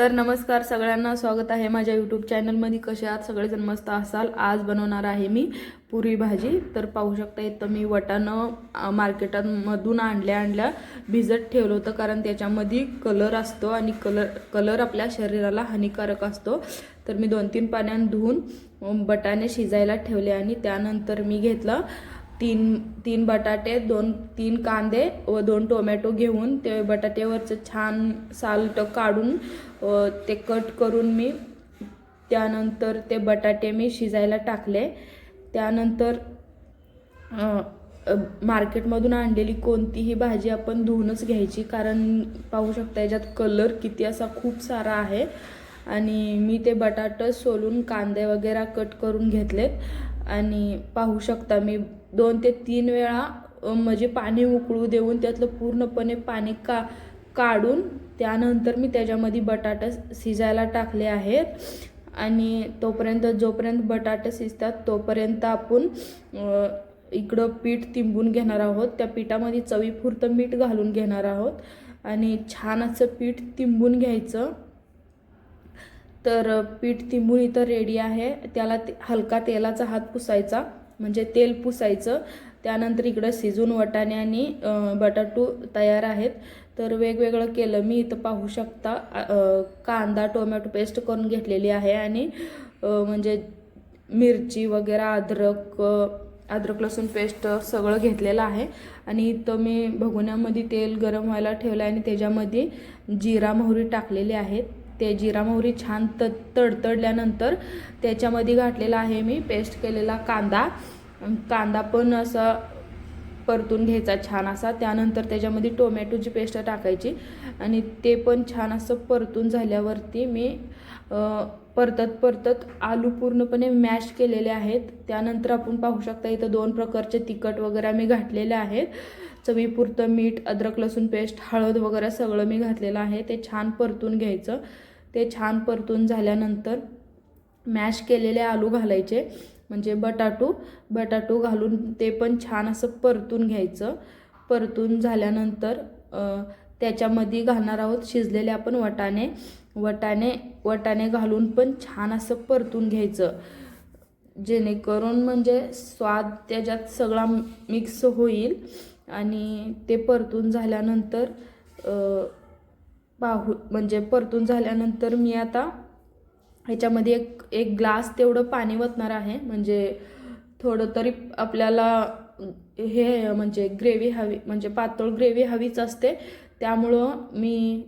तर नमस्कार सगळ्यांना स्वागत आहे माझ्या यूट्यूब चॅनलमध्ये कसे आहात? सगळेजण मस्त असाल. आज बनवणार आहे मी पुरी भाजी. तर पाहू शकता इथं मी वटाणं मार्केटांमधून मार्केटामधून आणल्या आणल्या भिजत ठेवलं होतं. कारण त्याच्यामध्ये कलर असतो आणि कलर कलर आपल्या शरीराला हानिकारक असतो. तर मी दोन तीन पाण्यात धुवून बटाणे शिजायला ठेवले आणि त्यानंतर मी घेतलं तीन तीन बटाटे दोन तीन कांदे व दोन टोमॅटो घेऊन ते बटाट्यावरचं छान साल्ट काढून ते कट करून मी त्यानंतर ते बटाटे मी शिजायला टाकले. त्यानंतर मार्केटमधून आणलेली कोणतीही भाजी आपण धुवूनच घ्यायची कारण पाहू शकता याच्यात कलर किती असा खूप सारा आहे. आणि मी ते बटाटे सोलून कांदे वगैरे कट करून घेतलेत. आणि पाहू शकता मी दोन ते तीन वेळा म्हणजे पाणी उकळू देऊन त्यातलं पूर्णपणे पाणी का काढून त्यानंतर मी त्याच्यामध्ये बटाटा शिजायला टाकले आहेत. आणि तोपर्यंत जोपर्यंत बटाटे शिजतात तोपर्यंत आपण इकडं पीठ तिंबून घेणार आहोत. त्या पिठामध्ये चवीपुरतं मीठ घालून घेणार आहोत. आणि छान असं पीठ तिंबून घ्यायचं. तर पीठ तिंबून इथं रेडी आहे. त्याला ते हलका तेलाचा हात पुसायचा म्हणजे तेल पुसायचं. त्यानंतर इकडं शिजून वटाणे आणि बटाटू तयार आहेत. तर वेगवेगळं केलं. मी इथं पाहू शकता कांदा टोमॅटो पेस्ट करून घेतलेली आहे आणि म्हणजे मिरची वगैरे अद्रक अद्रक लसूण पेस्ट सगळं घेतलेलं आहे. आणि इथं मी भगोण्यामध्ये तेल गरम व्हायला ठेवलं आहे आणि त्याच्यामध्ये जिरा मोहरी टाकलेली आहेत. ते जिरा मोहरी छान त तडतडल्यानंतर त्याच्यामध्ये घातलेला आहे मी पेस्ट केलेला कांदा. कांदा पण असा परतून घ्यायचा छान असा. त्यानंतर त्याच्यामध्ये टोमॅटोची पेस्ट टाकायची आणि ते पण छान असं परतून झाल्यावरती मी परतत परतत आलू पूर्णपणे मॅश केलेले आहेत. त्यानंतर आपण पाहू शकता इथं दोन प्रकारचे तिखट वगैरे मी घातलेले आहेत. चवीपुरतं मीठ अद्रक लसूण पेस्ट हळद वगैरे सगळं मी घातलेलं आहे. ते छान परतून घ्यायचं. ते छान परतून झाल्यानंतर मॅश केलेले आलू घालायचे. म्हणजे बटाटू बटाटू घालून ते पण छान असं परतून घ्यायचं. परतून झाल्यानंतर त्याच्यामध्ये घालणार आहोत शिजलेले आपण वटाणे. वटाणे वटाणे घालून पण छान असं परतून घ्यायचं. जेणेकरून म्हणजे स्वाद त्याच्यात सगळा मिक्स होईल आणि ते परतून झाल्यानंतर पाहू म्हणजे परतून झाल्यानंतर मी आता ह्याच्यामध्ये एक एक ग्लास तेवढं पाणी वतणार आहे. म्हणजे थोडं तरी आपल्याला हे म्हणजे ग्रेव्ही हवी म्हणजे पातळ ग्रेव्ही हवीच असते. त्यामुळं मी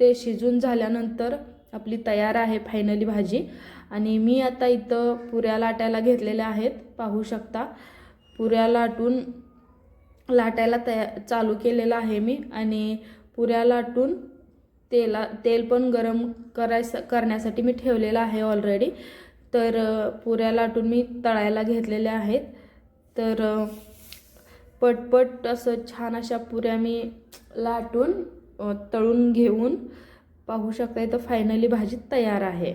ते शिजून झाल्यानंतर आपली तयार आहे फायनली भाजी. आणि मी आता इथं पुऱ्या लाटायला घेतलेल्या आहेत. पाहू शकता. पुऱ्या लाटून लाटायला तया चालू केलेलं आहे मी. आणि पुऱ्या लाटून तेला तेल पण गरम करायचं करण्यासाठी मी ठेवलेलं आहे ऑलरेडी तर पुऱ्या लाटून मी तळायला घेतलेल्या आहेत. तर पटपट असं छान अशा पुऱ्या मी लाटून तळून घेऊन पाहू शकता इथं फायनली भाजी तयार आहे.